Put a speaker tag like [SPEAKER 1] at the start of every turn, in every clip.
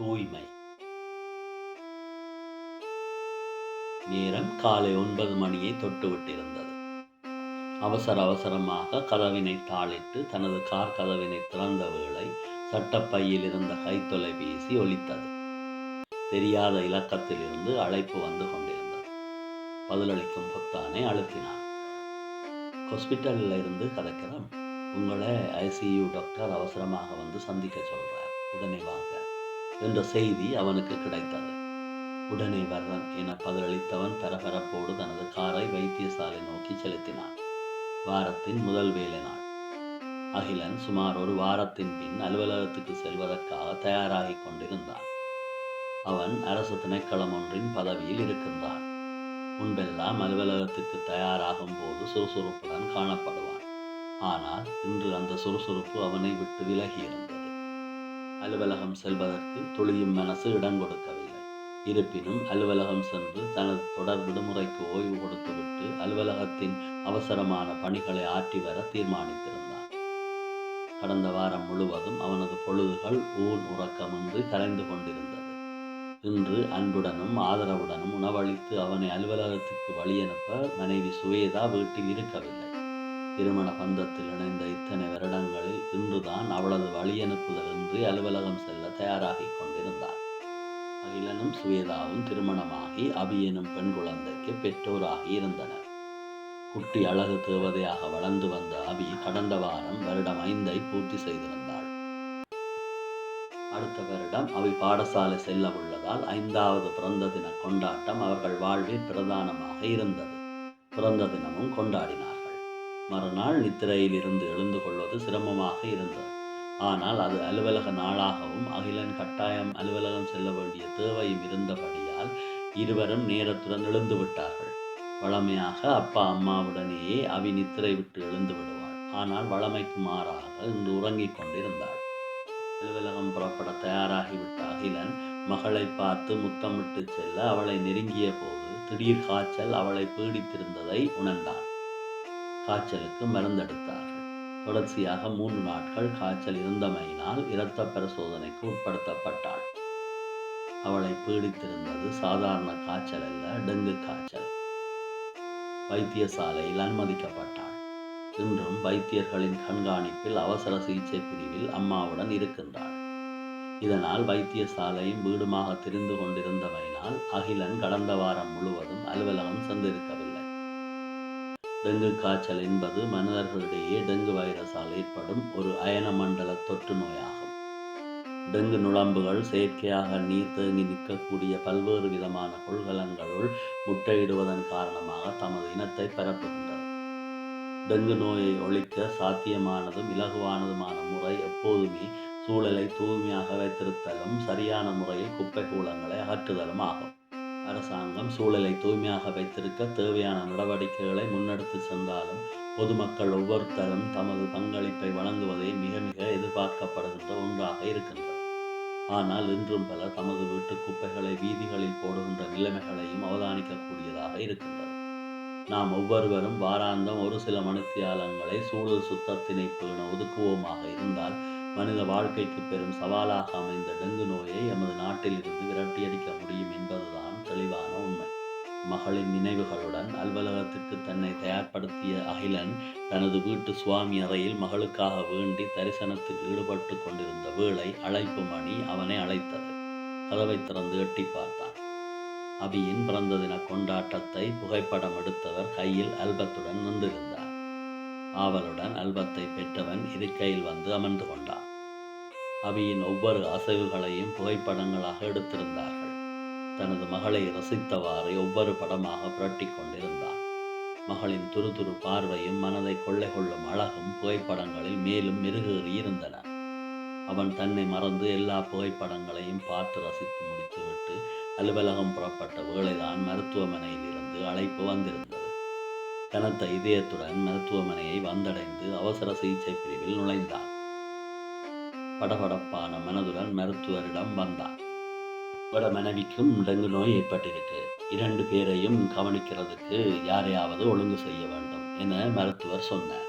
[SPEAKER 1] தூய்மை. நேரம் காலை ஒன்பது மணியை தொட்டுவிட்டிருந்தது. அவசர அவசரமாக கதவினை தாளிட்டு தனது கார் கதவினை திறந்த வேளை சட்டப்பையில் இருந்த கைத்தொலைபேசி ஒலித்தது. தெரியாத இலக்கத்திலிருந்து அழைப்பு வந்து கொண்டிருந்தது. பதிலளிக்கும் பொத்தானை அழுத்தினான். ஹாஸ்பிட்டலில் இருந்து கதைக்கிறோம் உங்களை ஐசியு டாக்டர் அவசரமாக வந்து சந்திக்க சொல்றார். உடனே வாங்க. என்ற செய்தி அவனுக்கு கிடைத்தது. உடனே வர்றன் என பதிலளித்தவன் பரபரப்போடு தனது காரை வைத்தியசாலை நோக்கி செலுத்தினான். வாரத்தின் முதல் வேலை நாள். அகிலன் சுமார் ஒரு வாரத்தின் பின் அலுவலகத்துக்கு செல்வதற்காக தயாராகிக் கொண்டிருந்தான். அவன் அரசு திணைக்களம் ஒன்றின் பதவியில் இருக்கின்றான். முன்பெல்லாம் அலுவலகத்துக்கு தயாராகும் போது சுறுசுறுப்புடன் காணப்படுவான். ஆனால் இன்று அந்த சுறுசுறுப்பு அவனை விட்டு விலகியிருந்தது. அலுவலகம் செல்வதற்கு துளியும் மனசு இடம் கொடுக்கவில்லை. இருப்பினும் அலுவலகம் சென்று தனது தொடர் விடுமுறைக்கு ஓய்வு கொடுத்துவிட்டு அலுவலகத்தின் அவசரமான பணிகளை ஆற்றி வர தீர்மானித்திருந்தான் கடந்த வாரம் முழுவதும் அவனது பொழுதுகள் ஊன் உறக்கமின்றி கலைந்து கொண்டிருந்தது. இன்று அன்புடனும் ஆதரவுடனும் உணவளித்து அவனை அலுவலகத்துக்கு வழியனுப்ப மனைவி சுவேதா வீட்டில் இருக்கவில்லை. திருமண பந்தத்தில் இணைந்த இத்தனை வருடங்களில் இன்றுதான் அவளது வழியனுப்புதலின்றி அலுவலகம் செல்ல தயாராகிக் கொண்டிருந்தார் அகிலனும் சுவேதாவும் திருமணமாகி அபி எனும் பெண் குழந்தைக்கு பெற்றோராகி இருந்தனர். குட்டி அழகு தேவதையாக வளர்ந்து வந்த அபி கடந்த வாரம் வருடம் ஐந்தை பூர்த்தி செய்திருந்தாள். அடுத்த வருடம் அவை பாடசாலை செல்ல உள்ளதால் ஐந்தாவது பிறந்த தின கொண்டாட்டம் அவர்கள் வாழ்வில் பிரதானமாக இருந்தது. பிறந்த தினமும் கொண்டாடினார். மறுநாள் நித்திரையில் இருந்து எழுந்து கொள்வது சிரமமாக இருந்தது. ஆனால் அது அலுவலக நாளாகவும் அகிலன் கட்டாயம் அலுவலகம் செல்ல வேண்டிய தேவையும் இருந்தபடியால் இருவரும் நேரத்துடன் எழுந்து விட்டார்கள். வளமையாக அப்பா அம்மாவுடனேயே அவி நித்திரை விட்டு எழுந்து விடுவாள். ஆனால் வளமைக்கு மாறாக இன்று உறங்கிக் கொண்டிருந்தாள். அலுவலகம் புறப்பட தயாராகிவிட்ட அகிலன் மகளை பார்த்து முத்தமிட்டு செல்ல அவளை நெருங்கிய போது திடீர் காய்ச்சல் அவளை பீடித்திருந்ததை உணர்ந்தான். காய்ச்சலுக்கு மருந்தெடுத்தார்கள். தொடர்ச்சியாக மூன்று நாட்கள் காய்ச்சல் இருந்தமையினால் இரத்த பரிசோதனைக்கு உட்படுத்தப்பட்டாள். அவளை பீடித்திருந்தது சாதாரண காய்ச்சல் அல்ல டெங்கு காய்ச்சல். வைத்தியசாலையில் அனுமதிக்கப்பட்டாள். இன்றும் வைத்தியர்களின் கண்காணிப்பில் அவசர சிகிச்சை பிரிவில் அம்மாவுடன் இருக்கின்றாள். இதனால் வைத்தியசாலையும் வீடுமாக தெரிந்து கொண்டிருந்தமையினால் அகிலன் கடந்த வாரம் முழுவதும் அலுவலகம் சென்றிருக்கவில்லை. டெங்கு காய்ச்சல் என்பது மனிதர்களிடையே டெங்கு வைரஸால் ஏற்படும் ஒரு அயன மண்டல தொற்று நோயாகும். டெங்கு நுழம்புகள் செயற்கையாக நீர் தேங்கி நிற்கக்கூடிய பல்வேறு விதமான கொள்கலங்களுள் முட்டையிடுவதன் காரணமாக தமது இனத்தை பரப்புகின்றது டெங்கு நோயை ஒழிக்க சாத்தியமானதும் இலகுவானதுமான முறை எப்போதுமே சூழலை தூய்மையாக வைத்திருத்தலும் சரியான முறையில் குப்பை கூலங்களை அகற்றுதலும் ஆகும். அரசாங்கம் சூழலை தூய்மையாக வைத்திருக்க தேவையான நடவடிக்கைகளை முன்னெடுத்து சென்றாலும் பொதுமக்கள் ஒவ்வொருத்தரும் தமது பங்களிப்பை வழங்குவதே மிக மிக எதிர்பார்க்கப்படுகின்ற ஒன்றாக இருக்கின்றது. ஆனால் இன்றும் பலர் தமது வீட்டு குப்பைகளை வீதிகளில் போடுகின்ற நிலைமைகளையும் அவதானிக்கக்கூடியதாக இருக்கின்றது. நாம் ஒவ்வொருவரும் வாராந்தம் ஒரு சில மணித்தியாலங்களை சூழல் சுத்தத்தினை பேண ஒதுக்குவோமாக இருந்தால் மனித வாழ்க்கைக்கு பெரும் சவாலாக அமைந்த டெங்கு நோயை எமது நாட்டில் இருந்து விரட்டியடிக்க முடியும் என்பதுதான் தெளிவான உண்மை. மகளின் நினைவுகளுடன் அலுவலகத்திற்கு தன்னை தயார்படுத்திய அகிலன் தனது வீட்டு சுவாமி அறையில் மகளுக்காக வேண்டி தரிசனத்தில் ஈடுபட்டு கொண்டிருந்த வேளை அழைப்பு மணி அவனை அழைத்தது. கதவை திறந்து எட்டி பார்த்தான். அபியின் பிறந்த தின கொண்டாட்டத்தை புகைப்படம் எடுத்தவர் கையில் அல்பத்துடன் நின்றிருந்தார். ஆவலுடன் அல்பத்தை பெற்றவன் இருக்கையில் வந்து அமர்ந்து கொண்டான். அபியின் ஒவ்வொரு அசைவுகளையும் புகைப்படங்களாக எடுத்திருந்தார்கள் தனது மகளை ரசித்தவாறு ஒவ்வொரு படமாக புரட்டிக் கொண்டிருந்தான். மகளின் துருதுரு பார்வையும் மனதை கொள்ளை கொள்ளும் அழகும் புகைப்படங்களில் மேலும் மெருகேறி இருந்தன. அவன் தன்னை மறந்து எல்லா புகைப்படங்களையும் பார்த்து ரசித்து முடித்துவிட்டு அலுவலகம் புறப்பட்ட வேளைதான் மருத்துவமனையில் இருந்து அழைப்பு வந்திருந்தது. கனத்த இதயத்துடன் மருத்துவமனையை வந்தடைந்து அவசர சிகிச்சை பிரிவில் நுழைந்தான். படபடப்பான மனதுடன் மருத்துவரிடம் வந்தான். உங்களோட மனைவிக்கும் டெங்கு நோய் ஏற்பட்டிருக்கு. இரண்டு பேரையும் கவனிக்கிறதுக்கு யாரையாவது ஒழுங்கு செய்ய வேண்டும் என மருத்துவர் சொன்னார்.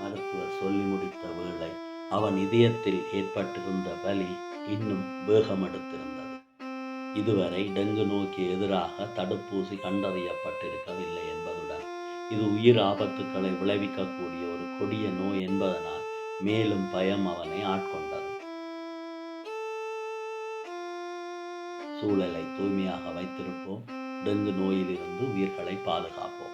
[SPEAKER 1] மருத்துவர் சொல்லி முடித்த வேளை அவன் இதயத்தில் ஏற்பட்டிருந்த வலி இன்னும் வேகமெடுத்திருந்தது. இதுவரை டெங்கு நோய்க்கு எதிராக தடுப்பூசி கண்டறியப்பட்டிருக்கவில்லை என்பதுடன் இது உயிர் ஆபத்துக்களை விளைவிக்கக்கூடிய ஒரு கொடிய நோய் என்பதனால் மேலும் பயம் அவனை ஆட்கொண்டது. சூழலை தூய்மையாக வைத்திருப்போம். டெங்கு நோயிலிருந்து உயிர்களை பாதுகாப்போம்.